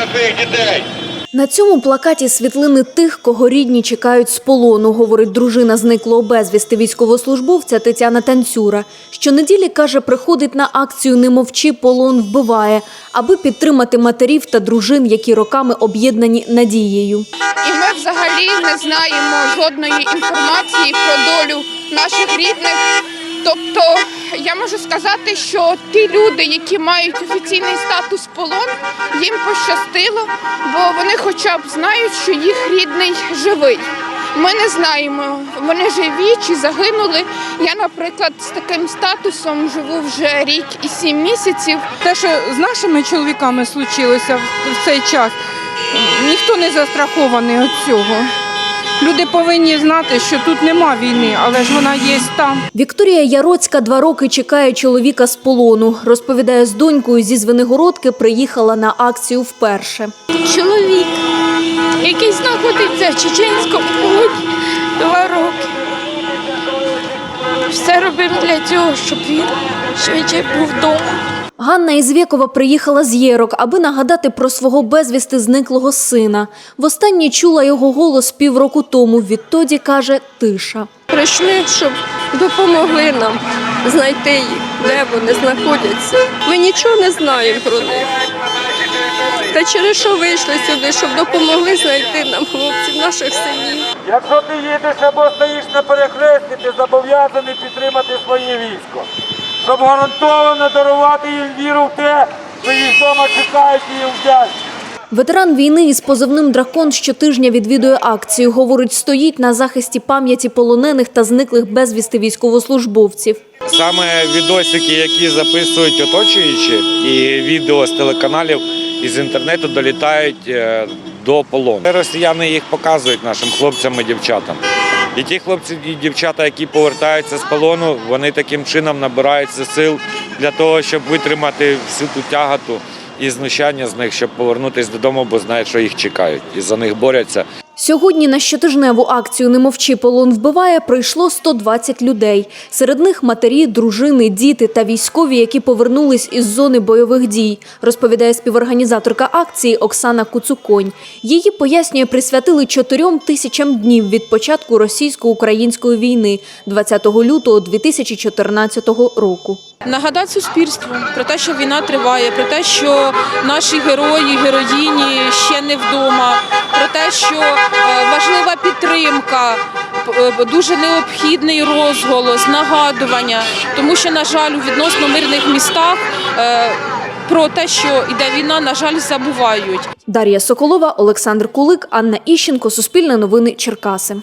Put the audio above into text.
на своїх дітей. На цьому плакаті світлини тих, кого рідні чекають з полону, говорить дружина зниклого безвісти військовослужбовця Тетяна Танцюра. Щонеділі, каже, приходить на акцію «Не мовчи, полон вбиває», аби підтримати матерів та дружин, які роками об'єднані надією. І ми взагалі не знаємо жодної інформації про долю наших рідних. Тобто я можу сказати, що ті люди, які мають офіційний статус полон, їм пощастило, бо вони хоча б знають, що їх рідний живий. Ми не знаємо, вони живі чи загинули. Я, наприклад, з таким статусом живу вже рік і сім місяців. Те, що з нашими чоловіками случилося в, цей час, ніхто не застрахований від цього. Люди повинні знати, що тут нема війни, але ж вона є там. Вікторія Яроцька два роки чекає чоловіка з полону. Розповідає, з донькою зі Звенигородки приїхала на акцію вперше. Чоловік, який знаходиться в чеченському полоні два роки. Все робимо для цього, щоб він швидше був вдома. Ганна Ізвєкова приїхала з Єрок, аби нагадати про свого безвісти зниклого сина. Востаннє чула його голос півроку тому. Відтоді каже тиша. Прийшли, щоб допомогли нам знайти їх, де вони знаходяться. Ми нічого не знаємо про них. Та через що вийшли сюди, щоб допомогли знайти нам хлопців, наших синів. Якщо ти їдеш або стоїш на перехресті, ти зобов'язаний підтримати своє військо, щоб гарантовано дарувати їм віру в те, що їх вдома чекають і їм вдячні. Ветеран війни із позивним дракон щотижня відвідує акцію. Говорить, стоїть на захисті пам'яті полонених та зниклих безвісти військовослужбовців. Саме відосики, які записують оточуючі, і відео з телеканалів із інтернету долітають е, до полону. Росіяни їх показують нашим хлопцям і дівчатам. І ті хлопці і дівчата, які повертаються з полону, вони таким чином набираються сил для того, щоб витримати всю ту тяготу і знущання з них, щоб повернутися додому, бо знають, що їх чекають, і за них борються. Сьогодні на щотижневу акцію «Не мовчи, полон вбиває» прийшло 120 людей. Серед них матері, дружини, діти та військові, які повернулись із зони бойових дій, розповідає співорганізаторка акції Оксана Куцуконь. Її, пояснює, присвятили чотирьом тисячам днів від початку російсько-української війни 20 лютого 2014 року. Нагадати суспільству про те, що війна триває, про те, що наші герої, героїні ще не вдома, про те, що е, важлива підтримка, е, дуже необхідний розголос, нагадування, тому що, на жаль, у відносно мирних містах е, про те, що йде війна, на жаль, забувають. Дар'я Соколова, Олександр Кулик, Анна Іщенко, Суспільне новини Черкаси.